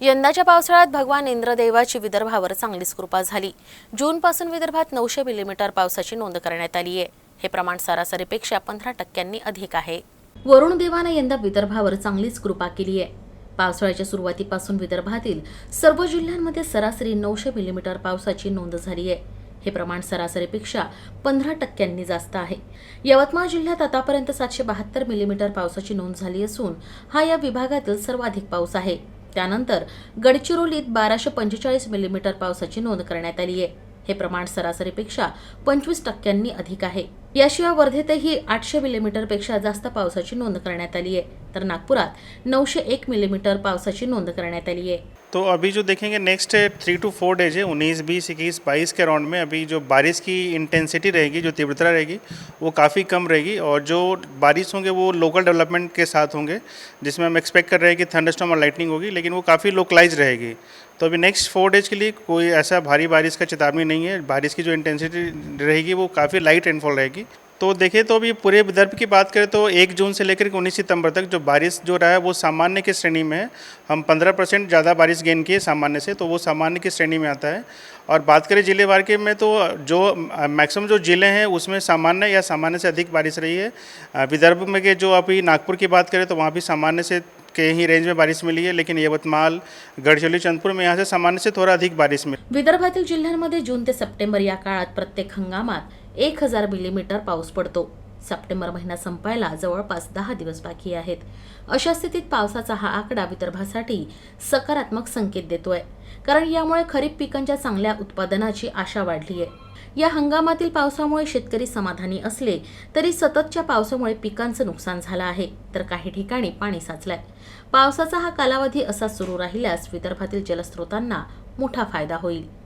यंदाच्या पावसाळ्यात भगवान इंद्रदेवाची विदर्भावर चांगलीच कृपा झाली. जूनपासून विदर्भात नऊशे मिलीमीटर पावसाची नोंद करण्यात आली आहे. हे प्रमाण सरासरीपेक्षा पंधरा टक्क्यांनी अधिक आहे. वरुण देवानं यंदा विदर्भावर चांगलीच कृपा केली आहे. पावसाळ्याच्या सुरुवातीपासून विदर्भातील सर्व जिल्ह्यांमध्ये सरासरी नऊशे मिलीमीटर पावसाची नोंद झाली आहे. हे प्रमाण सरासरीपेक्षा पंधरा टक्क्यांनी जास्त आहे. यवतमाळ जिल्ह्यात आतापर्यंत सातशे बहात्तर मिलीमीटर पावसाची नोंद झाली असून हा या विभागातील सर्वाधिक पाऊस आहे. त्यानंतर गडचिरोलीत बाराशे पंचेचाळीस मिलीमीटर पावसाची नोंद करण्यात आली आहे. हे प्रमाण सरासरीपेक्षा पंचवीस टक्क्यांनी अधिक आहे. याशिवाय वर्धेतही आठशे मिलीमीटरपेक्षा जास्त पावसाची नोंद करण्यात आली आहे. तर नागपुरात नऊशे एक मिलीमीटर पावसाची नोंद करण्यात आली तो अभी जो देखेंगे next three to four days है, उन्नीस, बीस, इक्कीस, बाईस के राउंड में अभी जो बारिश की इंटेंसिटी रहेगी, जो तीव्रता रहेगी, वो काफ़ी कम रहेगी और जो बारिश होंगे वो लोकल डेवलपमेंट के साथ होंगे, जिसमें हम एक्सपेक्ट कर रहे हैं कि थंडरस्टॉर्म और लाइटनिंग होगी, लेकिन वो काफ़ी लोकलाइज रहेगी। तो अभी नेक्स्ट फोर डेज़ के लिए कोई ऐसा भारी बारिश का चेतावनी नहीं है, बारिश की जो इंटेंसिटी रहेगी वो काफ़ी लाइट रेनफॉल रहेगी। तो देखिए तो अभी पूरे विदर्भ की बात करें तो एक जून से लेकर के उन्नीस सितंबर तक जो बारिश जो रहा है, वो सामान्य की श्रेणी में है। हम पंद्रह परसेंट ज़्यादा बारिश गेन किए सामान्य से तो वो सामान्य की श्रेणी में आता है। और बात करें जिलेवार के में तो जो मैक्सिमम जो ज़िले हैं, उसमें सामान्य या सामान्य से अधिक बारिश रही है। विदर्भ में के जो अभी नागपुर की बात करें तो वहाँ भी सामान्य से के ही रेंज में बारिश मिली है, लेकिन यवतमाल गढ़चिरौली चंदपुर में यहाँ से सामान्य से थोड़ा अधिक बारिश मिली। विदर्भातील जिल्ह्यांमध्ये जून ते सप्टेंबर या काळात प्रत्येक हंगामात एक हजार मिलीमीटर पाऊस पडतो. सप्टेंबर महिना संपायला जवळपास दहा दिवस बाकी आहेत. अशा स्थितीत पावसाचा हा आकडा विदर्भासाठी सकारात्मक संकेत देतोय. कारण यामुळे खरीप पिकांच्या चांगल्या उत्पादनाची आशा वाढली आहे या हंगामातील पावसामुळे शेतकरी समाधानी असले तरी सततच्या पावसामुळे पिकांचं नुकसान झालं आहे. तर काही ठिकाणी पाणी साचलंय. पावसाचा हा कालावधी असा सुरू राहिल्यास विदर्भातील जलस्रोतांना मोठा फायदा होईल.